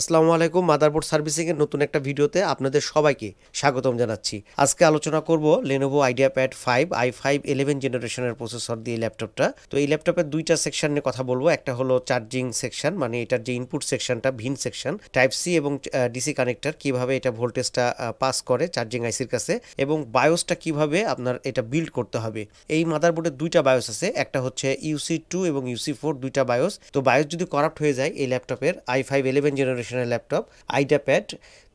আসসালামু আলাইকুম, motherboard servicing এর নতুন একটা ভিডিওতে আপনাদের সবাইকে স্বাগতম জানাচ্ছি। আজকে আলোচনা করব Lenovo IdeaPad five i five eleven জেনারেশনের প্রসেসর দিয়ে ল্যাপটপটা তো এই ল্যাপটপের দুইটা সেকশন নিয়ে কথা বলব। একটা হলো চার্জিং সেকশন মানে এটার যে ইনপুট সেকশনটা ভিন সেকশন টাইপ সি এবং ডিসি কানেক্টর কীভাবে এটা ভোল্টেজটা পাস করে চার্জিং আইসির কাছে এবং বায়োসটা কীভাবে আপনার এটা বিল্ড করতে হবে। এই মাদারবোর্ডের দুইটা বায়োস আছে। একটা হচ্ছে ইউসি টু এবং ইউসি ফোর দুইটা বায়োস তো বায়োস যদি করাপ্ট হয়ে যায় এই ল্যাপটপের আই ফাইভ ইলেভেন জেনারেশনের ল্যাপটপ আইডিয়া প্যাড।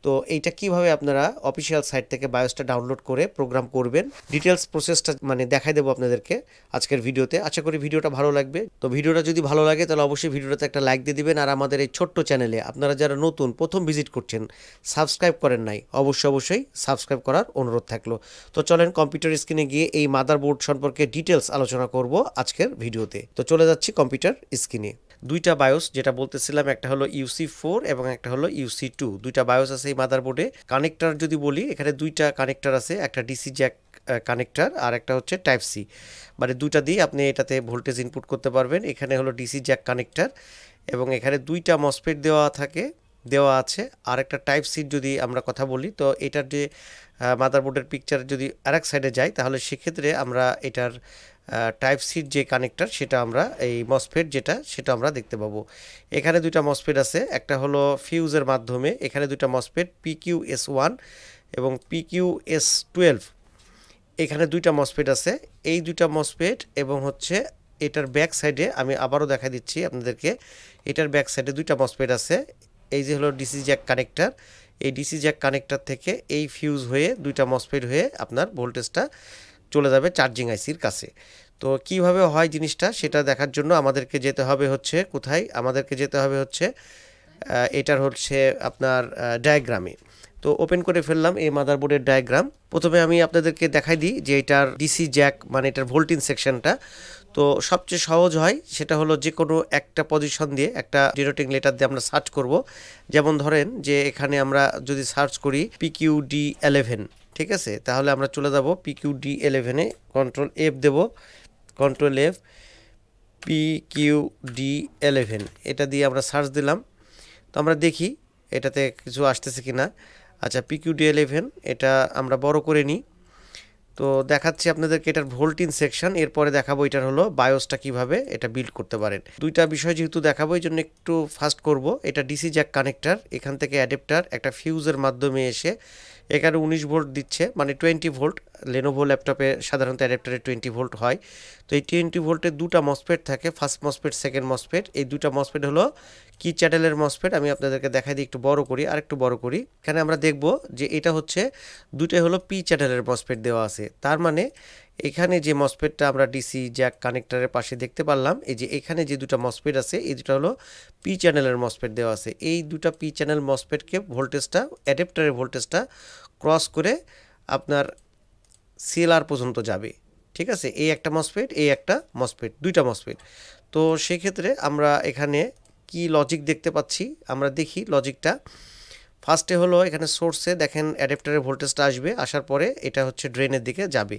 তো এইটা কীভাবে আপনারা অফিসিয়াল সাইট থেকে বায়োসটা ডাউনলোড করে প্রোগ্রাম করবেন? ডিটেলস প্রসেসটা মানে দেখাই দেবো আপনাদেরকে আজকের ভিডিওতে। আশা করি ভিডিওটা ভালো লাগবে। তো ভিডিওটা যদি ভালো লাগে তাহলে অবশ্যই ভিডিওটাতে একটা লাইক দিয়ে দিবেন। আর আমাদের এই ছোট্ট চ্যানেলে আপনারা যারা নতুন, প্রথম ভিজিট করছেন, সাবস্ক্রাইব করেন নাই, অবশ্যই অবশ্যই সাবস্ক্রাইব করার অনুরোধ থাকল। তো চলেন কম্পিউটার স্ক্রিনে গিয়ে এই মাদারবোর্ড সম্পর্কে ডিটেলস আলোচনা করব আজকের ভিডিওতে। তো চলে যাচ্ছি কম্পিউটার স্ক্রিনে। দুইটা বায়োস যেটা বলতেছিলাম, একটা হলো ইউসি ফোর এবং একটা হলো ইউসি টু দুইটা বায়োস আছে এই মাদারবোর্ডে কানেক্টার যদি বলি, এখানে দুইটা কানেক্টার আছে, একটা ডিসি জ্যাক কানেক্টার আর একটা হচ্ছে টাইপ সি মানে দুইটা দিয়ে আপনি এটাতে ভোল্টেজ ইনপুট করতে পারবেন। এখানে হলো ডিসি জ্যাক কানেক্টার এবং এখানে দুইটা মসফেট দেওয়া থাকে। দেওয়া আছে। আর একটা টাইপ সিট যদি আমরা কথা বলি, তো এটার যে মাদারবোর্ডের পিকচার যদি আরেক সাইডে যাই, তাহলে সেক্ষেত্রে আমরা এটার টাইপ সিট যে কানেক্টার সেটা আমরা এই মসফেট যেটা, সেটা আমরা দেখতে পাবো। এখানে দুইটা মসফেট আছে, একটা হলো ফিউজের মাধ্যমে, এখানে দুইটা মসফেট পিকিউ এস ওয়ান এবং পিকিউ এস টুয়েলভ এখানে দুইটা মসফেট আছে, এই দুইটা মসফেট এবং হচ্ছে এটার ব্যাক সাইডে আমি আবারও দেখা দিচ্ছি আপনাদেরকে, এটার ব্যাক সাইডে দুইটা মসফেট আছে এই যে হলো ডিসি জ্যাক কানেক্টর এই ডিসি জ্যাক কানেক্টর থেকে এই ফিউজ হয়ে দুইটা মসফেট হয়ে আপনার ভোল্টেজটা চলে যাবে চার্জিং আইসির কাছে। তো কীভাবে হয় জিনিসটা সেটা দেখার জন্য আমাদেরকে যেতে হবে হচ্ছে কোথায়? আমাদেরকে যেতে হবে হচ্ছে এটার হচ্ছে আপনার ডায়াগ্রামে তো ওপেন করে ফেললাম এই মাদারবোর্ডের ডায়াগ্রাম প্রথমে আমি আপনাদেরকে দেখাই দিই যে এটার ডিসি জ্যাক মানে এটার ভোল্টিন সেকশনটা তো সবচেয়ে সহজ হয় সেটা হলো যে কোনো একটা পজিশন দিয়ে একটা ডিনোটিং লেটার দিয়ে আমরা সার্চ করব। যেমন ধরেন যে এখানে আমরা যদি সার্চ করি পিকিউ ডি এলেভেন ঠিক আছে? তাহলে আমরা চলে যাব পিকিউ ডি এলেভেনে কন্ট্রোল এফ দেব control F P Q D eleven এটা দিয়ে আমরা সার্চ দিলাম। তো আমরা দেখি এটাতে কিছু আসতেছে কি না আচ্ছা পিকিউ ডি এলেভেন এটা আমরা বড় করে নিই। তো দেখাচ্ছি আপনাদেরকে এটার ভোল্টিন সেকশন। এরপরে দেখাবো এটার হলো বায়োসটা কীভাবে এটা বিল্ড করতে পারেন। দুইটা বিষয় যেহেতু দেখাবো এই জন্য একটু ফাস্ট করব। এটা ডিসি জ্যাক কানেক্টার এখান থেকে অ্যাডাপ্টার একটা ফিউজের মাধ্যমে এসে এখানে উনিশ ভোল্ট দিচ্ছে মানে টোয়েন্টি ভোল্ট লেনোভো ল্যাপটপে সাধারণত অ্যাডাপ্টারে টোয়েন্টি ভোল্ট হয়। তো এই টোয়েন্টি ভোল্টে দুটা মসপেট থাকে ফার্স্ট মসপেট সেকেন্ড মসপেট এই দুটা মসপেট হলো কি চ্যানেলের মসপেট আমি আপনাদেরকে দেখাই দিই একটু বড় করি আর একটু বড় করি। এখানে আমরা দেখব যে এটা হচ্ছে দুটাই হলো পি চ্যানেলের মসপেট দেওয়া আছে। তার মানে এখানে যে মসপেটটা আমরা ডিসি জ্যাক কানেক্টরের পাশে দেখতে পারলাম, এই যে এখানে যে দুটা মসপেট আছে, এই দুটা হলো পি চ্যানেলের মসপেট দেওয়া আছে। এই দুটা পি চ্যানেল মসপেটকে ভোল্টেজটা অ্যাডাপ্টারের ভোল্টেজটা ক্রস করে আপনার সিএলআর পর্যন্ত যাবে। ঠিক আছে? এই একটা মসপেট এই একটা মসপেট দুইটা মসপেট তো সেক্ষেত্রে আমরা এখানে কি লজিক দেখতে পাচ্ছি? আমরা দেখি লজিকটা ফার্স্টে হলো এখানে সোর্সে দেখেন অ্যাডাপ্টারের ভোল্টেজটা আসবে, আসার পরে এটা হচ্ছে ড্রেনের দিকে যাবে।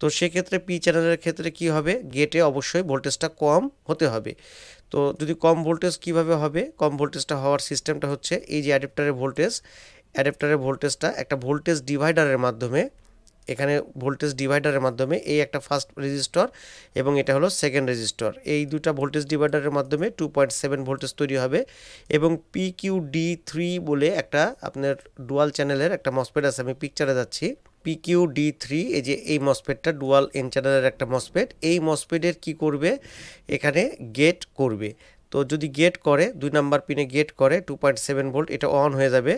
তো সেক্ষেত্রে পি চ্যানেলের ক্ষেত্রে কি হবে? গেটে অবশ্যই ভোল্টেজটা কম হতে হবে। তো যদি কম ভোল্টেজ কীভাবে হবে? কম ভোল্টেজটা হওয়ার সিস্টেমটা হচ্ছে এই যে অ্যাডাপ্টারের ভোল্টেজ অ্যাডাপ্টারের ভোল্টেজটা একটা ভোল্টেজ ডিভাইডারের মাধ্যমে এখানে ভোল্টেজ ডিভাইডারের মাধ্যমে এই একটা ফার্স্ট রেজিস্টর এবং এটা হলো সেকেন্ড রেজিস্টর এই দুটা ভোল্টেজ ডিভাইডারের মাধ্যমে টু পয়েন্ট সেভেন ভোল্টেজ তৈরি হবে এবং পি কিউ ডি থ্রি বলে একটা আপনার ডুয়াল চ্যানেলের একটা মসপেট আছে, আমি পিকচারে যাচ্ছি। পিকিউ ডি থ্রি এই যে এই মসপেটটা ডুয়াল এন চ্যানেলের একটা মসপেট এই মসপেটের কি করবে? এখানে গেট করবে। তো যদি গেট করে, দুই নাম্বার পিনে গেট করে টু পয়েন্ট সেভেন ভোল্ট এটা অন হয়ে যাবে।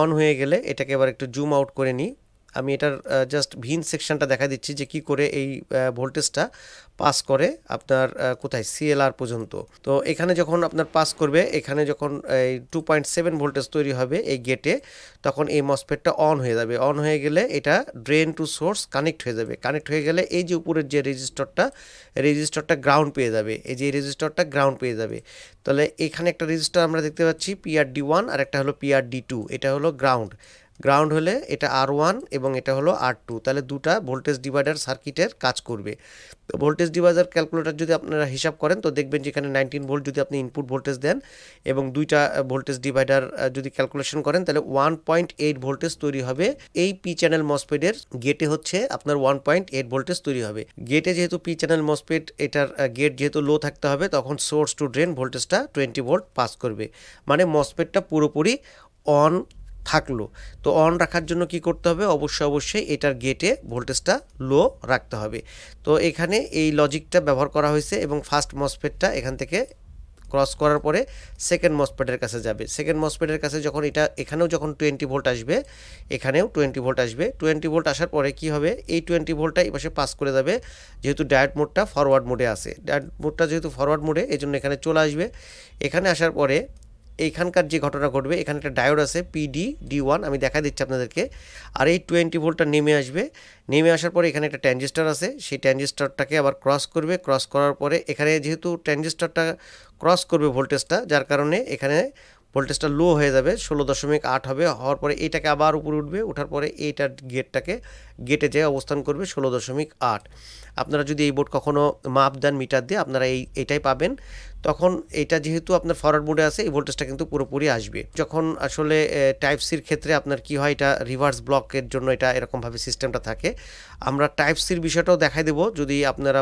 অন হয়ে গেলে এটাকে এবার একটু জুম আউট করে নিই। আমি এটার জাস্ট ভিন সেকশনটা দেখা দিচ্ছি যে কি করে এই ভোল্টেজটা পাস করে আপনার কোথায়? সিএলআর পর্যন্ত। তো এখানে যখন আপনার পাস করবে, এখানে যখন এই টু পয়েন্ট সেভেন ভোল্টেজ তৈরি হবে এই গেটে তখন এই মসপেটটা অন হয়ে যাবে। অন হয়ে গেলে এটা ড্রেন টু সোর্স কানেক্ট হয়ে যাবে। কানেক্ট হয়ে গেলে এই যে উপরের যে রেজিস্টরটা রেজিস্টরটা গ্রাউন্ড পেয়ে যাবে। এই যে রেজিস্টরটা গ্রাউন্ড পেয়ে যাবে। তাহলে এখানে একটা রেজিস্টার আমরা দেখতে পাচ্ছি পিআর ডি ওয়ান আর একটা হলো পিআর ডি টু এটা হলো গ্রাউন্ড গ্রাউন্ড হলে এটা আর ওয়ান এবং এটা হলো আর টু তাহলে দুটা ভোল্টেজ ডিভাইডার সার্কিটের কাজ করবে। তো ভোল্টেজ ডিভাইডার ক্যালকুলেটর যদি আপনারা হিসাব করেন, তো দেখবেন যেখানে নাইনটিন ভোল্ট যদি আপনি ইনপুট ভোল্টেজ দেন এবং দুইটা ভোল্টেজ ডিভাইডার যদি ক্যালকুলেশন করেন, তাহলে ওয়ান পয়েন্ট এইট ভোল্টেজ তৈরি হবে। এই পি চ্যানেল মসপেডের গেটে হচ্ছে আপনার ওয়ান পয়েন্ট এইট ভোল্টেজ তৈরি হবে। গেটে যেহেতু পি চ্যানেল মসপেড এটার গেট যেহেতু লো থাকতে হবে, তখন সোর্স টু ড্রেন ভোল্টেজটা টোয়েন্টি ভোল্ট পাস করবে। মানে মসপেডটা পুরোপুরি অন থাকল। তো অন রাখার জন্য কি করতে হবে? অবশ্যই অবশ্যই এটার গেটে ভোল্টেজটা লো রাখতে হবে। তো এখানে এই লজিকটা ব্যবহার করা হয়েছে এবং ফার্স্ট মসপেটটা এখান থেকে ক্রস করার পরে সেকেন্ড মসপেটের কাছে যাবে। সেকেন্ড মসপেটের কাছে যখন এটা, এখানেও যখন টোয়েন্টি ভোল্ট আসবে, এখানেও টোয়েন্টি ভোল্ট আসবে। টোয়েন্টি ভোল্ট আসার পরে কি হবে? এই টোয়েন্টি ভোল্টটা এই পাশে পাস করে যাবে, যেহেতু ডায়েট মোডটা ফরওয়ার্ড মোডে আছে। ডায়েট মোডটা যেহেতু ফরওয়ার্ড মোডে এই জন্য এখানে চলে আসবে। এখানে আসার পরে এইখানকার যে ঘটনা ঘটবে এখানে একটা ডায়োড আছে পিডি ডি ওয়ান আমি দেখা দিচ্ছি আপনাদেরকে। আর এই টোয়েন্টি ভোল্টটা নেমে আসবে। নেমে আসার পরে এখানে একটা ট্যানজিস্টার আছে, সেই ট্যানজিস্টারটাকে আবার ক্রস করবে। ক্রস করার পরে এখানে যেহেতু ট্যানজিস্টারটা ক্রস করবে ভোল্টেজটা যার কারণে এখানে ভোল্টেজটা লো হয়ে যাবে, ষোলো দশমিক আট হবে। হওয়ার পরে এইটাকে আবার উপরে উঠবে ওঠার পরে এইটার গেটটাকে গেটে যেয়ে অবস্থান করবে ষোলো দশমিক আট। আপনারা যদি এই বোর্ড কখনও মাপ দেন মিটার দিয়ে, আপনারা এই, এটাই পাবেন। তখন এটা যেহেতু আপনার ফরওয়ার্ড মোডে আছে, এই ভোল্টেজটা কিন্তু পুরোপুরি আসবে। যখন আসলে টাইপ সির ক্ষেত্রে আপনার কি হয়, এটা রিভার্স ব্লকের জন্য এটা এরকমভাবে সিস্টেমটা থাকে। আমরা টাইপ সির বিষয়টাও দেখাই দেবো। যদি আপনারা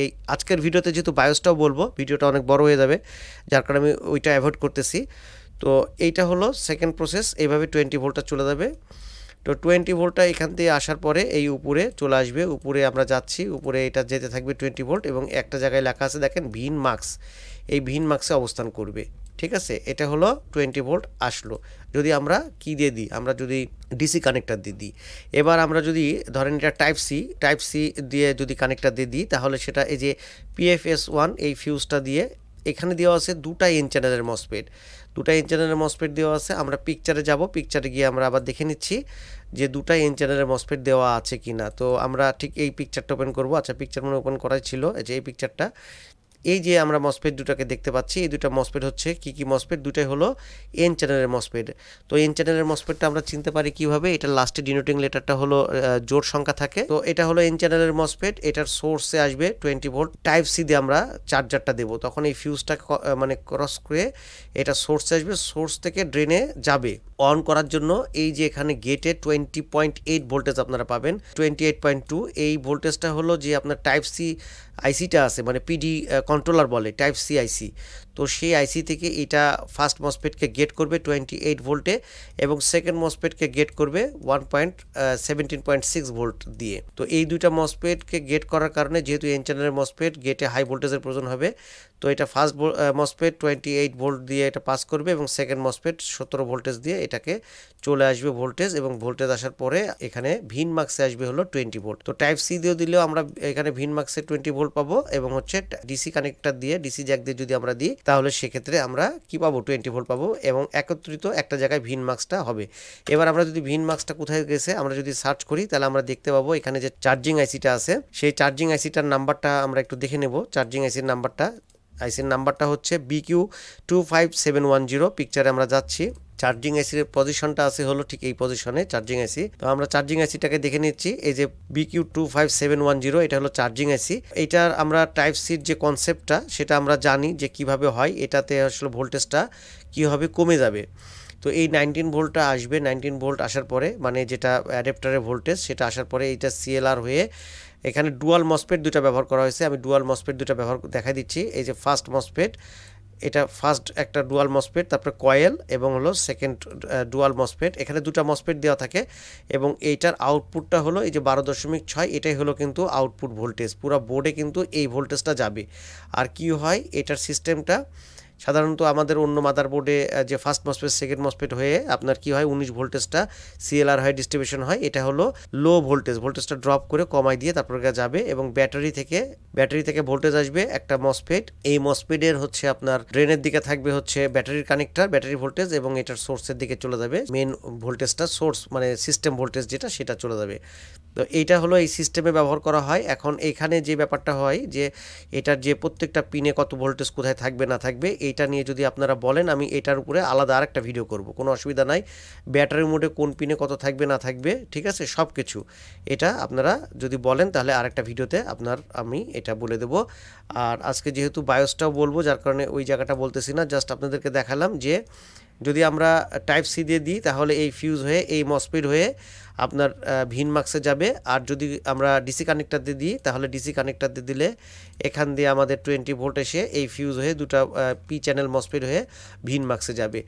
এই আজকের ভিডিওতে যেহেতু বায়োসটাও বলব, ভিডিওটা অনেক বড় হয়ে যাবে, যার কারণে আমি ওইটা অ্যাভয়েড করতেছি। তো এইটা হলো সেকেন্ড প্রসেস এইভাবে টোয়েন্টি ভোল্টটা চলে যাবে। তো টোয়েন্টি ভোল্টটা এখান থেকে আসার পরে এই উপরে চলে আসবে। উপরে আমরা যাচ্ছি, উপরে এটা যেতে থাকবে টোয়েন্টি ভোল্ট এবং একটা জায়গায় লেখা আছে, দেখেন, ভিন মার্কস এই ভিন মার্কসে অবস্থান করবে, ঠিক আছে? এটা হলো টোয়েন্টি ভোল্ট আসলো। যদি আমরা কি দিয়ে দিই? আমরা যদি ডিসি কানেক্টার দিয়ে দিই। এবার আমরা যদি, ধরেন এটা টাইপ সি টাইপ সি দিয়ে যদি কানেক্টার দিয়ে দিই, তাহলে সেটা এই যে পিএফএস ওয়ান এই ফিউজটা দিয়ে এখানে দেওয়া আছে দুটা এন চ্যানেলের মসপেড দুটা এন চ্যানেলের মসপেট দেওয়া আছে, আমরা পিকচারে যাব। পিকচারে গিয়ে আমরা আবার দেখে নিচ্ছি যে দুটা এন চ্যানেলের মসপেট দেওয়া আছে কি না তো আমরা ঠিক এই পিকচারটা ওপেন করব। আচ্ছা পিকচার মনে ওপেন করাই ছিল। যে এই পিকচারটা এই যে আমরা মসপেট দুটাকে দেখতে পাচ্ছি, এই দুটা মসপেট হচ্ছে কি কি মসপেট দুটাই হলো এন চ্যানেলের মসপেট তো এন চ্যানেলের মসপেটটা আমরা চিনতে পারি কীভাবে? এটা লাস্টে ডিনোটিং লেটারটা হলো জোর সংখ্যা থাকে। তো এটা হলো এন চ্যানেলের মসপেট এটার সোর্সে আসবে টোয়েন্টি ভোল্ট টাইপ সি দিয়ে আমরা চার্জারটা দেবো। তখন এই ফিউজটা মানে ক্রস করে এটা সোর্সে আসবে। সোর্স থেকে ড্রেনে যাবে। অন করার জন্য এই যে এখানে গেটে টোয়েন্টি পয়েন্ট এইট ভোল্টেজ আপনারা পাবেন। টোয়েন্টি এইট পয়েন্ট টু এই ভোল্টেজটা হলো যে আপনার টাইপ সি আইসিটা আছে মানে পিডি কন্ট্রোলার বলে টাইপ সি আইসি তো সেই আইসি থেকে এটা ফার্স্ট মসপেটকে গেট করবে টোয়েন্টি এইট ভোল্টে এবং সেকেন্ড মসপেটকে গেট করবে one point seventeen point six volt দিয়ে। তো এই দুইটা মসপেটকে গেট করার কারণে যেহেতু এন চ্যানেলের মসপেট গেটে হাই ভোল্টেজের প্রয়োজন হবে, তো এটা first MOSFET twenty eight volt দিয়ে এটা পাস করবে এবং সেকেন্ড মসপেট সতেরো ভোল্টেজ দিয়ে এটাকে চলে আসবে ভোল্টেজ এবং ভোল্টেজ আসার পরে এখানে ভিন মার্কসে আসবে হলো টোয়েন্টি ভোল্ট তো টাইপ সি দিয়েও দিলেও আমরা এখানে ভিন মার্কসে টোয়েন্টি ভোল্ট পাবো এবং হচ্ছে ডিসি কানেক্টার দিয়ে ডিসি জ্যাক দিয়ে যদি আমরা দিই তাহলে সেক্ষেত্রে আমরা কী পাবো? টোয়েন্টি ভোল্ট পাবো এবং একত্রিত একটা জায়গায় ভিন মার্ক্সটা হবে। এবার আমরা যদি ভিন মার্ক্সটা কোথায় গেছে, আমরা যদি সার্চ করি, তাহলে আমরা দেখতে পাবো এখানে যে চার্জিং আইসিটা আছে, সেই চার্জিং আইসিটার নাম্বারটা আমরা একটু দেখে নেব। চার্জিং আইসির নাম্বারটা আইসির নাম্বারটা হচ্ছে BQ two five seven one zero পিকচারে আমরা যাচ্ছি। চার্জিং আইসির পজিশনটা আছে হলো ঠিক এই পজিশনে চার্জিং আইসি তো আমরা চার্জিং আইসিটাকে দেখে নিচ্ছি। এই যে BQ two five seven one zero এটা হলো চার্জিং আইসি এইটার আমরা টাইপ সির যে কনসেপ্টটা সেটা আমরা জানি যে কীভাবে হয়। এটাতে আসলে ভোল্টেজটা কীভাবে কমে যাবে। তো এই নাইনটিন ভোল্টটা আসবে। নাইনটিন ভোল্ট আসার পরে মানে যেটা অ্যাডাপ্টারের ভোল্টেজ সেটা আসার পরে এইটা সিএলআর হয়ে এখানে ডুয়াল মসপেট দুটা ব্যবহার করা হয়েছে। আমি ডুয়াল মসপেট দুটা ব্যবহার দেখা দিচ্ছি। এই যে ফার্স্ট মসপেট এটা ফার্স্ট একটা ডুয়াল মসপেট তারপরে কয়েল এবং হলো সেকেন্ড ডুয়াল মসপেট এখানে দুটা মসপেট দেওয়া থাকে এবং এইটার আউটপুটটা হলো এই যে বারো দশমিক ছয়, এটাই হলো কিন্তু আউটপুট ভোল্টেজ পুরো বোর্ডে কিন্তু এই ভোল্টেজটা যাবে। আর কি হয়? এটার সিস্টেমটা সাধারণত আমাদের অন্য মাদারবোর্ডে যে ফার্স্ট মসপেট সেকেন্ড মসপেট হয়ে আপনার কি হয়, উনিশ ভোল্টেজটা সিএলআর হয় ডিস্ট্রিবিউশন হয়। এটা হলো লো ভোল্টেজ ভোল্টেজটা ড্রপ করে কমাই দিয়ে তারপর যাবে এবং ব্যাটারি থেকে ব্যাটারি থেকে ভোল্টেজ আসবে একটা মসপেট এই মসপেডের হচ্ছে আপনার ড্রেনের দিকে থাকবে হচ্ছে ব্যাটারির কানেক্টার ব্যাটারি ভোল্টেজ এবং এটার সোর্সের দিকে চলে যাবে মেন ভোল্টেজটা সোর্স মানে সিস্টেম ভোল্টেজ যেটা, সেটা চলে যাবে। তো এইটা হলো এই সিস্টেমে ব্যবহার করা হয়। এখন এখানে যে ব্যাপারটা হয় যে, এটার যে প্রত্যেকটা পিনে কত ভোল্টেজ কোথায় থাকবে না থাকবে এইটা নিয়ে যদি আপনারা বলেন, আমি এটার উপরে আলাদা আর একটা ভিডিও করব। কোনো অসুবিধা নাই। ব্যাটারি মোডে কোন পিনে কত থাকবে, না থাকবে, ঠিক আছে? সব কিছু এটা আপনারা যদি বলেন, তাহলে আরেকটা ভিডিওতে আপনার আমি এটা বলে দেব। আর আজকে যেহেতু বায়োসটাও বলব, যার কারণে ওই জায়গাটা বলতেছি না জাস্ট আপনাদেরকে দেখালাম যে যদি আমরা টাইপ সি দিয়ে দিই, তাহলে এই ফিউজ হয়ে, এই মসপিড হয়ে আপনার ভিন মার্কসে যাবে। আর যদি আমরা ডিসি কানেক্টার দিয়ে দিই, তাহলে ডিসি কানেক্টার দিয়ে দিলে এখান দিয়ে আমাদের টোয়েন্টি ভোল্ট এসে এই ফিউজ হয়ে দুটা পি চ্যানেল মসফেট হয়ে ভিন মার্কসে যাবে।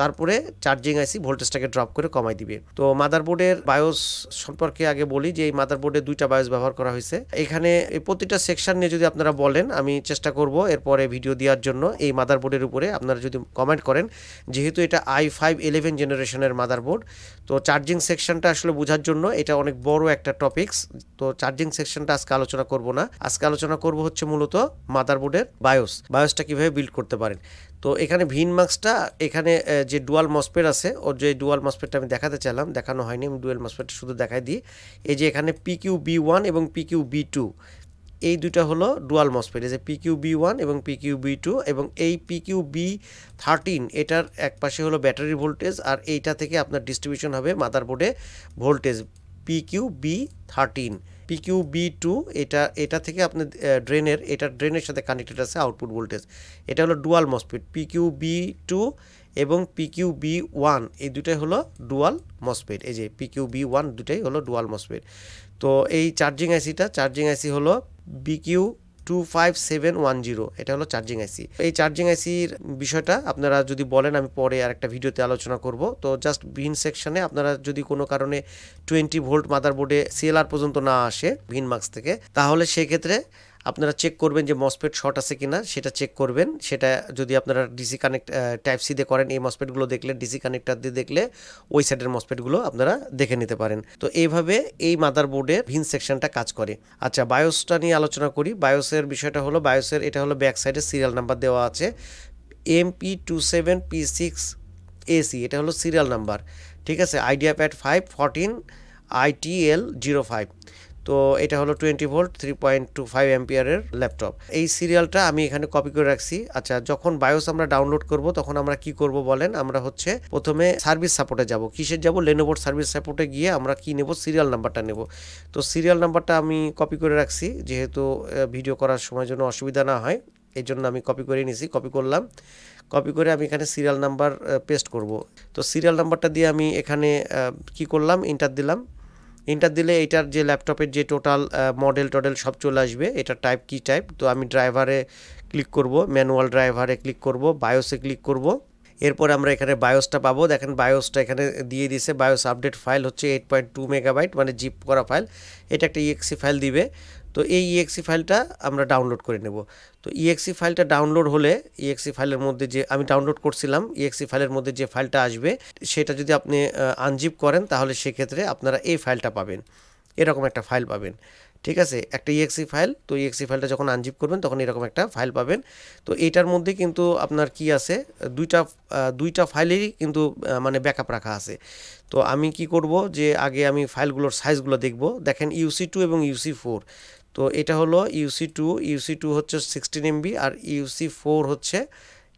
তারপরে চার্জিং আইসি ভোল্টেজটাকে ড্রপ করে কমাই দিবে। তো মাদারবোর্ডের বায়োস সম্পর্কে আগে বলি যে এই মাদারবোর্ডে দুইটা বায়োস ব্যবহার করা হয়েছে। এখানে এই প্রতিটা সেকশন নিয়ে যদি আপনারা বলেন, আমি চেষ্টা করব এরপরে ভিডিও দেওয়ার জন্য এই মাদারবোর্ডের উপরে আপনারা যদি কমেন্ট করেন, যেহেতু এটা আই ফাইভ ইলেভেন জেনারেশনের মাদারবোর্ড তো চার্জিং সেকশনটা আসলে বোঝার জন্য এটা অনেক বড় একটা টপিকস তো চার্জিং সেকশনটা আজকে আলোচনা করব না। আজকে আলোচনা করব হচ্ছে মূলত মাদারবোর্ডের বায়োস বায়োসটা কীভাবে বিল্ড করতে পারেন? তো এখানে ভিন মার্কসটা, এখানে যে ডুয়াল মসপেট আছে, ওর যে ডুয়াল মসপেটটা আমি দেখাতে চাইলাম, দেখানো হয়নি, আমি ডুয়াল মসপেটটা শুধু দেখাই দিই। এই যে এখানে পিকিউ বি ওয়ান এবং পিকিউ বি টু এই দুটো হলো ডুয়াল মসপেট এই যে পিকিউ বি ওয়ান এবং পিকিউ বি টু এবং এই পিকিউ বি থার্টিন এটার এক পাশে হলো ব্যাটারি ভোল্টেজ আর এইটা থেকে আপনার ডিস্ট্রিবিউশন হবে মাদারবোর্ডে voltage PQ B thirteen PQ B two এটা এটা থেকে আপনি ড্রেনের এটা ড্রেনের সাথে কানেক্টেড আছে আউটপুট ভোল্টেজ এটা হলো dual MOSFET PQ B two এবং পিকিউ বি ওয়ান এই দুটাই হলো ডুয়াল মসপেট এই যে পিকিউ বি ওয়ান দুটাই হলো ডুয়াল মসপেট তো এই চার্জিং আইসিটা চার্জিং আইসি হলো BQ two five seven one zero এটা হলো চার্জিং আইসি এই চার্জিং আইসির বিষয়টা আপনারা যদি বলেন, আমি পরে আর একটা ভিডিওতে আলোচনা করব। তো জাস্ট ভিন সেকশনে আপনারা যদি কোনো কারণে টোয়েন্টি ভোল্ট মাদারবোর্ডে সিএলআর পর্যন্ত না আসে ভিন মার্কস থেকে, তাহলে সেক্ষেত্রে আপনারা চেক করবেন যে মসপেট শর্ট আছে কিনা, সেটা চেক করবেন। সেটা যদি আপনারা ডিসি কানেক্ট টাইপ সি দিয়ে করেন, এই মসপেটগুলো দেখলে ডিসি কানেক্টার দিয়ে দেখলে, ওই সাইডের মসপেটগুলো আপনারা দেখে নিতে পারেন। তো এইভাবে এই মাদারবোর্ডের ভিন সেকশনটা কাজ করে। আচ্ছা বায়োসটা নিয়ে আলোচনা করি। বায়োসের বিষয়টা হলো বায়োসের এটা হলো ব্যাক সাইডে সিরিয়াল নাম্বার দেওয়া আছে। M P two seven P six AC এটা হলো সিরিয়াল নাম্বার ঠিক আছে? IdeaPad five fourteen ITL zero five তো এটা হলো twenty volt three point two five অ্যাম্পিয়ারের ল্যাপটপ এই সিরিয়ালটা আমি এখানে কপি করে রাখছি। আচ্ছা যখন বায়োস আমরা ডাউনলোড করব, তখন আমরা কি করব বলেন? আমরা হচ্ছে প্রথমে সার্ভিস সাপোর্টে যাব। কিসের যাব? লেনোভোর সার্ভিস সাপোর্টে গিয়ে আমরা কি নেব? সিরিয়াল নাম্বারটা নেব। তো সিরিয়াল নাম্বারটা আমি কপি করে রাখছি, যেহেতু ভিডিও করার সময় জন্য অসুবিধা না হয় এই জন্য আমি কপি করে নিয়েছি কপি করলাম। কপি করে আমি এখানে সিরিয়াল নাম্বার পেস্ট করব। তো সিরিয়াল নাম্বারটা দিয়ে আমি এখানে কি করলাম? ইন্টার দিলাম। ইন্টার দিলে এটার যে ল্যাপটপের যে টোটাল মডেল টডেল সব চলে আসবে। এটা টাইপ কি টাইপ তো আমি ড্রাইভারে ক্লিক করব ম্যানুয়াল ড্রাইভারে ক্লিক করব বায়োসে ক্লিক করব। এরপর আমরা এখানে বায়োসটা পাবো। দেখেন বায়োসটা এখানে দিয়ে দিয়েছে। বায়োস আপডেট ফাইল হচ্ছে এইট পয়েন্ট টু মেগাবাইট মানে জিপ করা ফাইল এটা একটা ইএক্সি ফাইল দিবে। তো এই ইএক্সি ফাইলটা আমরা ডাউনলোড করে নেব। তো ইএক্সি ফাইলটা ডাউনলোড হলে ইএক্সি ফাইলের মধ্যে যে আমি ডাউনলোড করছিলাম ইএক্সি ফাইলের মধ্যে যে ফাইলটা আসবে, সেটা যদি আপনি আনজিপ করেন, তাহলে সেক্ষেত্রে আপনারা এই ফাইলটা পাবেন। এরকম একটা ফাইল পাবেন। ঠিক আছে? একটা ইএক্সি ফাইল, তো ইএক্সি ফাইলটা যখন আনজিপ করবেন, তখন এরকম একটা ফাইল পাবেন। তো এইটার মধ্যে কিন্তু আপনার কি আছে? দুইটা দুইটা ফাইলেরই কিন্তু মানে ব্যাকআপ রাখা আছে। তো আমি কি করব? যে আগে আমি ফাইলগুলোর সাইজগুলো দেখব। দেখেন ইউসি টু এবং ইউসি ফোর তো এটা হলো ইউসি টু ইউসি টু হচ্ছে সিক্সটিন এমবি আর ইউসি ফোর হচ্ছে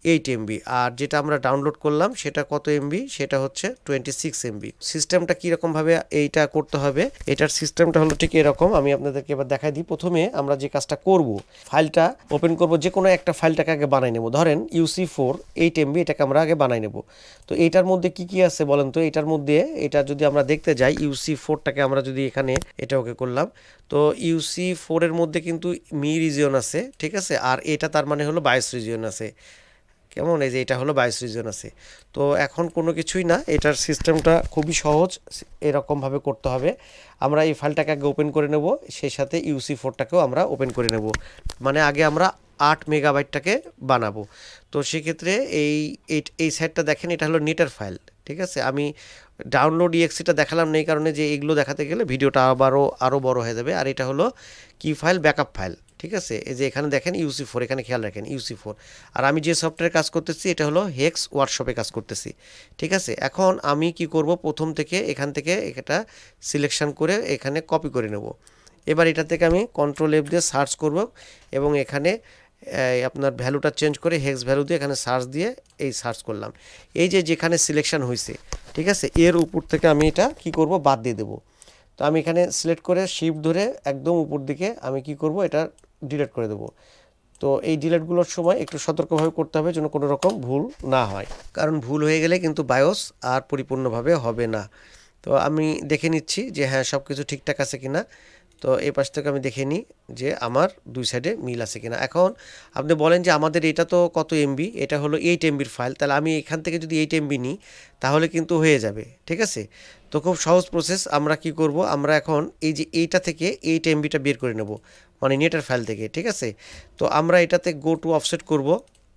এইট এমবি আর যেটা আমরা ডাউনলোড করলাম, সেটা কত এমবি সেটা হচ্ছে টোয়েন্টি সিক্স এমবি সিস্টেমটা কীরকমভাবে এইটা করতে হবে? এটার সিস্টেমটা হলো ঠিক এরকম, আমি আপনাদেরকে এবার দেখাই দিই। প্রথমে আমরা যে কাজটা করব, ফাইলটা ওপেন করব যে কোনো একটা ফাইলটাকে আগে বানাই নেব। ধরেন ইউসি ফোর এইট এমবি এটাকে আমরা আগে বানাই নেব। তো এইটার মধ্যে কি কি আছে বলেন তো? এটার মধ্যে, এটা যদি আমরা দেখতে যাই ইউসি ফোরটাকে আমরা যদি এখানে, এটা ওকে করলাম। তো ইউসি ফোরের মধ্যে কিন্তু মি রিজিয়ন আছে, ঠিক আছে? আর এটা তার মানে হলো বায়োস রিজিয়ন আছে। কেমন? এই যে এটা হলো বাইশ রিজন আছে তো এখন কোনো কিছুই না, এটার সিস্টেমটা খুবই সহজ, এরকমভাবে করতে হবে। আমরা এই ফাইলটাকে আগে ওপেন করে নেব, সেই সাথে ইউসি ফোরটাকেও আমরা ওপেন করে নেব। মানে আগে আমরা আট মেগাবাইটটাকে বানাবো। তো সেক্ষেত্রে এই, এই- সাইডটা দেখেন, এটা হলো নেটের ফাইল, ঠিক আছে? আমি ডাউনলোড ইএক্সিটা দেখালাম না এই কারণে যে এগুলো দেখাতে গেলে ভিডিওটা আবারও, আরও বড় হয়ে যাবে। আর এটা হলো কি ফাইল? Backup file. ঠিক আছে? এই যে এখানে দেখেন ইউসি ফোর এখানে খেয়াল রাখেন ইউসি ফোর আর আমি যে সফটওয়্যার কাজ করতেছি, এটা হলো হেক্স ওয়ার্কশপে কাজ করতেছি। ঠিক আছে? এখন আমি কি করব? প্রথম থেকে এখান থেকে এটা সিলেকশন করে এখানে কপি করে নেব। এবার এটা থেকে আমি কন্ট্রোল এফ দিয়ে সার্চ করব এবং এখানে আপনার ভ্যালুটা চেঞ্জ করে হেক্স ভ্যালু দিয়ে এখানে সার্চ দিয়ে এই সার্চ করলাম। এই যে যেখানে সিলেকশন হয়েছে ঠিক আছে? এর উপর থেকে আমি এটা কি করব? বাদ দিয়ে দেবো। তো আমি এখানে সিলেক্ট করে শিফট ধরে একদম উপর দিকে আমি কি করব? এটা ডিলিট করে দেবো। তো এই ডিলেটগুলোর সময় একটু সতর্কভাবে করতে হবে যেন কোনো রকম ভুল না হয়। কারণ ভুল হয়ে গেলে কিন্তু বায়োস আর পরিপূর্ণভাবে হবে না। তো আমি দেখে নিচ্ছি যে হ্যাঁ সব কিছু ঠিকঠাক আছে কিনা। তো এই পাশ থেকে আমি দেখে নিই যে আমার দুই সাইডে মিল আছে কিনা। এখন আপনি বলেন যে আমাদের এটা তো কত এমবি এটা হলো এইট এমবির ফাইল তাহলে আমি এখান থেকে যদি এইট এমবি নিই, তাহলে কিন্তু হয়ে যাবে। ঠিক আছে? তো খুব সহজ প্রসেস আমরা কি করব? আমরা এখন এই যে এইটা থেকে এইট এমবিটা বের করে নেব। মানে নেটের ফাইল থেকে, ঠিক আছে? তো আমরা এটাতে গো টু অফসেট করব।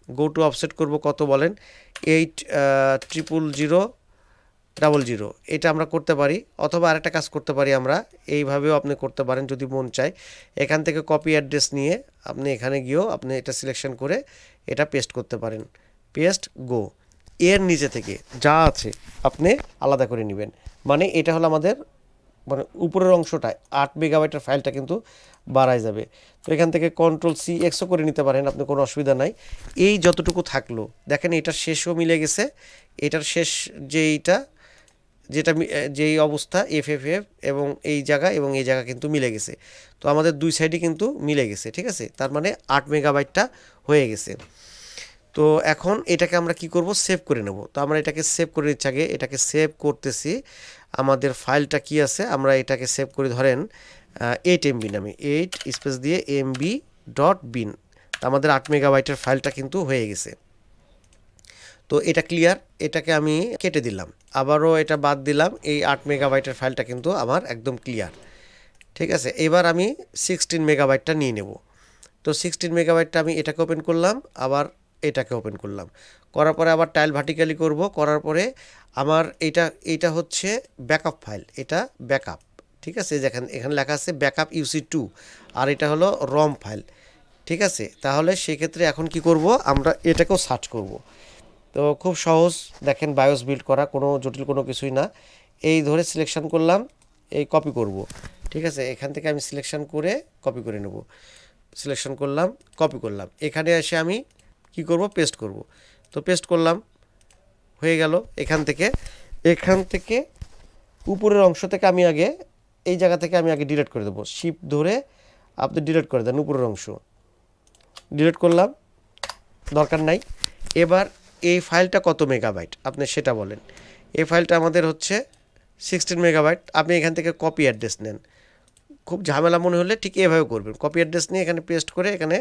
গো টু অফসেট করব কত বলেন? Eight triple zero double zero এটা আমরা করতে পারি, অথবা আরেকটা কাজ করতে পারি আমরা। এইভাবেও আপনি করতে পারেন যদি মন চায়। এখান থেকে কপি অ্যাড্রেস নিয়ে আপনি এখানে গিয়েও আপনি এটা সিলেকশন করে এটা পেস্ট করতে পারেন। পেস্ট গো এর নিচে থেকে যা আছে আপনি আলাদা করে নেবেন। মানে এটা হলো আমাদের মানে উপরের অংশটা আট মেগাবাইটের ফাইলটা কিন্তু বাড়ায় যাবে। তো এখান থেকে কন্ট্রোল সি এক্সও করে নিতে পারেন, আপনি কোনো অসুবিধা নাই। এই যতটুকু থাকল, দেখেন এটার শেষও মিলে গেছে। এটার শেষ যেইটা, যেটা যেই অবস্থা এফ এফ এফ এবং এই জায়গা এবং এই জায়গা কিন্তু মিলে গেছে। তো আমাদের দুই সাইডই কিন্তু মিলে গেছে, ঠিক আছে? তার মানে আট মেগাবাইটটা হয়ে গেছে। তো এখন এটাকে আমরা কি করব? সেভ করে নেব। তো আমরা এটাকে সেভ করে নিচ্ছি আগে। এটাকে সেভ করতেছি। আমাদের ফাইলটা কি আছে? আমরা এটাকে সেভ করে, ধরেন এইট এমবি নামে। এইট স্পেস দিয়ে এমবি ডট বিন আমাদের আট মেগাবাইটের ফাইলটা কিন্তু হয়ে গেছে। তো এটা ক্লিয়ার এটাকে আমি কেটে দিলাম। আবারও এটা বাদ দিলাম, এই আট মেগাবাইটের ফাইলটা কিন্তু আমার একদম ক্লিয়ার ঠিক আছে? এবার আমি সিক্সটিন মেগাবাইটটা নিয়ে নেব। তো সিক্সটিন মেগাবাইটটা আমি এটাকে ওপেন করলাম, আবার এটাকে ওপেন করলাম। করার পরে আবার টাইল ভার্টিক্যালি করব। করার পরে আমার এটা এটা হচ্ছে ব্যাকআপ ফাইল এটা ব্যাকআপ ঠিক আছে? যেখানে, এখানে লেখা আছে ব্যাকআপ ইউসি টু আর এটা হলো রম ফাইল ঠিক আছে? তাহলে সেক্ষেত্রে এখন কি করব? আমরা এটাকেও সার্চ করব। তো খুব সহজ। দেখেন বায়োস বিল্ড করা। কোনো জটিল কোনো কিছুই না। এই ধরে সিলেকশন করলাম। এই কপি করব। ঠিক আছে? এখান থেকে আমি সিলেকশন করে কপি করে নেব। সিলেকশন করলাম কপি করলাম। এখানে এসে আমি কি করব? পেস্ট করব। তো পেস্ট করলাম, হয়ে গেল এখান থেকে। এখান থেকে উপরের অংশ থেকে আমি আগে, এই জায়গা থেকে আমি আগে ডিলিট করে দেবো। শিপ ধরে আপনি ডিলিট করে দেন উপরের অংশ। ডিলিট করলাম, দরকার নাই। এবার এই ফাইলটা কত মেগাবাইট আপনি সেটা বলেন। এই ফাইলটা আমাদের হচ্ছে সিক্সটিন মেগাবাইট আপনি এখান থেকে কপি অ্যাড্রেস নেন। খুব ঝামেলা মনে হলে ঠিক এভাবে করবেন। কপি অ্যাড্রেস নিয়ে এখানে পেস্ট করে এখানে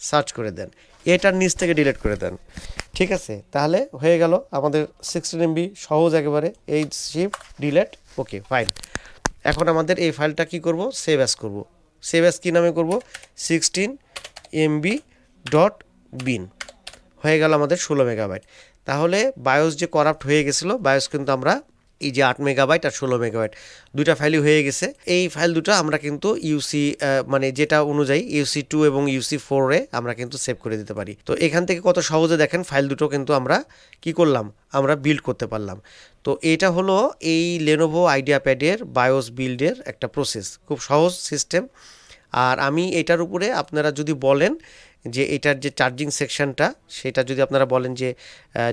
সার্চ করে দেন। এটার নিচ থেকে ডিলিট করে দেন। ঠিক আছে? তাহলে হয়ে গেল আমাদের সিক্সটিন এমবি সহজ একেবারে। এই শিফট ডিলেট ওকে ফাইন এখন আমাদের এই ফাইলটা কি করব? সেভ অ্যাস করব। সেভ অ্যাস কী নামে করব? সিক্সটিন এমবি ডট বিন হয়ে গেল আমাদের ষোলো মেগাবাইট তাহলে বায়োস যে করাপ্ট হয়ে গেছিল বায়োস কিন্তু আমরা এই যে আট মেগাবাইট আর ষোলো মেগাবাইট, দুইটা ফাইলই হয়ে গেছে। এই ফাইল দুটো আমরা কিন্তু ইউসি মানে যেটা অনুযায়ী ইউসি টু এবং ইউসি ফোরে আমরা কিন্তু সেভ করে দিতে পারি। তো এখান থেকে কত সহজে দেখেন ফাইল দুটো কিন্তু আমরা কি করলাম? আমরা বিল্ড করতে পারলাম। তো এটা হলো এই লেনোভো আইডিয়া প্যাডের বায়োস বিল্ডের একটা প্রসেস খুব সহজ সিস্টেম আর আমি এটার উপরে আপনারা যদি বলেন যে এটার যে চার্জিং সেকশনটা সেটা যদি আপনারা বলেন যে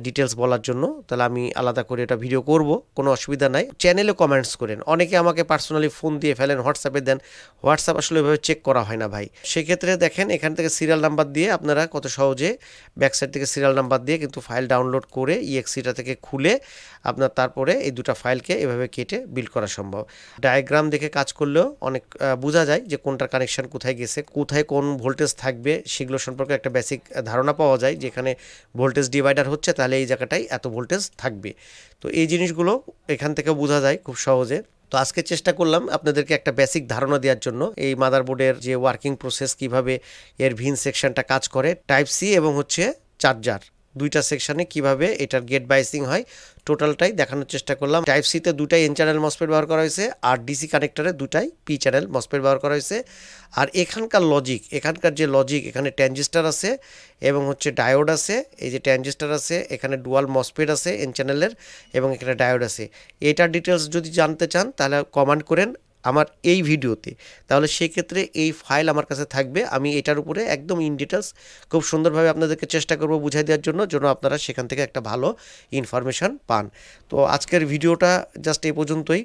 ডিটেলস বলার জন্য, তাহলে আমি আলাদা করে এটা ভিডিও করব, কোনো অসুবিধা নাই। চ্যানেলে কমেন্টস করেন। অনেকে আমাকে পার্সোনালি ফোন দিয়ে ফেলেন হোয়াটসঅ্যাপে দেন। হোয়াটসঅ্যাপ আসলে এভাবে চেক করা হয় না ভাই। সেক্ষেত্রে দেখেন, এখান থেকে সিরিয়াল নাম্বার দিয়ে আপনারা কত সহজে ব্যাক সাইড থেকে সিরিয়াল নাম্বার দিয়ে কিন্তু ফাইল ডাউনলোড করে ইএক্সিটা থেকে খুলে আপনার তারপরে এই দুটো ফাইলকে এভাবে কেটে বিল্ড করা সম্ভব। ডায়াগ্রাম দেখে কাজ করলেও অনেক বোঝা যায় যে কোনটার কানেকশন কোথায় গেছে, কোথায় কোন ভোল্টেজ থাকবে, সেগুলো সম্পর্কে একটা বেসিক ধারণা পাওয়া যায়, যেখানে ভোল্টেজ ডিভাইডার হচ্ছে, তাহলে এই জায়গাটাই এত ভোল্টেজ থাকবে। তো এই জিনিসগুলো এখান থেকে বোঝা যায় খুব সহজে। তো আজকে চেষ্টা করলাম আপনাদেরকে একটা বেসিক ধারণা দেওয়ার জন্য। এই মাদারবোর্ডের যে ওয়ার্কিং প্রসেস কীভাবে এর ভিন সেকশনটা কাজ করে টাইপ সি এবং হচ্ছে চার্জার দুইটা সেকশনে কীভাবে এটার গেট বাইসিং হয় টোটালটাই দেখানোর চেষ্টা করলাম। টাইপ সিতে দুটাই এন চ্যানেল মসপেট ব্যবহার করা হয়েছে, আর ডিসি কানেক্টরে দুটাই পি চ্যানেল মসপেট ব্যবহার করা হয়েছে। আর এখানকার লজিক এখানকার যে লজিক এখানে ট্যানজিস্টার আছে এবং হচ্ছে ডায়োড আছে, এই যে ট্যানজিস্টার আছে, এখানে ডুয়াল মসপেট আছে এন চ্যানেলের এবং এখানে ডায়োড আছে। এটার ডিটেলস যদি জানতে চান, তাহলে কমেন্ট করেন। আমার এই ভিডিওতে। তাহলে সেক্ষেত্রে এই ফাইল আমার কাছে থাকবে। আমি এটার উপরে একদম ইন ডিটেলস খুব সুন্দরভাবে আপনাদেরকে চেষ্টা করব বুঝাই দেওয়ার জন্য, যেন আপনারা সেখান থেকে একটা ভালো ইনফরমেশান পান। তো আজকের ভিডিওটা জাস্ট এই পর্যন্তই।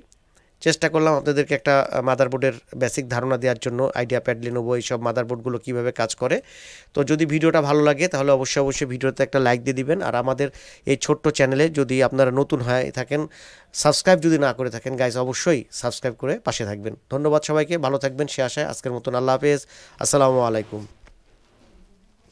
চেষ্টা করলাম আপনাদেরকে একটা মাদারবোর্ডের বেসিক ধারণা দেওয়ার জন্য আইডিয়া প্যাড লিনোভো এইসব মাদারবোর্ডগুলো কীভাবে কাজ করে। তো যদি ভিডিওটা ভালো লাগে, তাহলে অবশ্যই অবশ্যই ভিডিওতে একটা লাইক দিয়ে দিবেন। আর আমাদের এই ছোট্ট চ্যানেলে যদি আপনারা নতুন হয়ে থাকেন সাবস্ক্রাইব যদি না করে থাকেন গাইজ অবশ্যই সাবস্ক্রাইব করে পাশে থাকবেন। ধন্যবাদ সবাইকে, ভালো থাকবেন, সে আশায়। আজকের মতন আল্লাহ হাফেজ। আসসালামু আলাইকুম।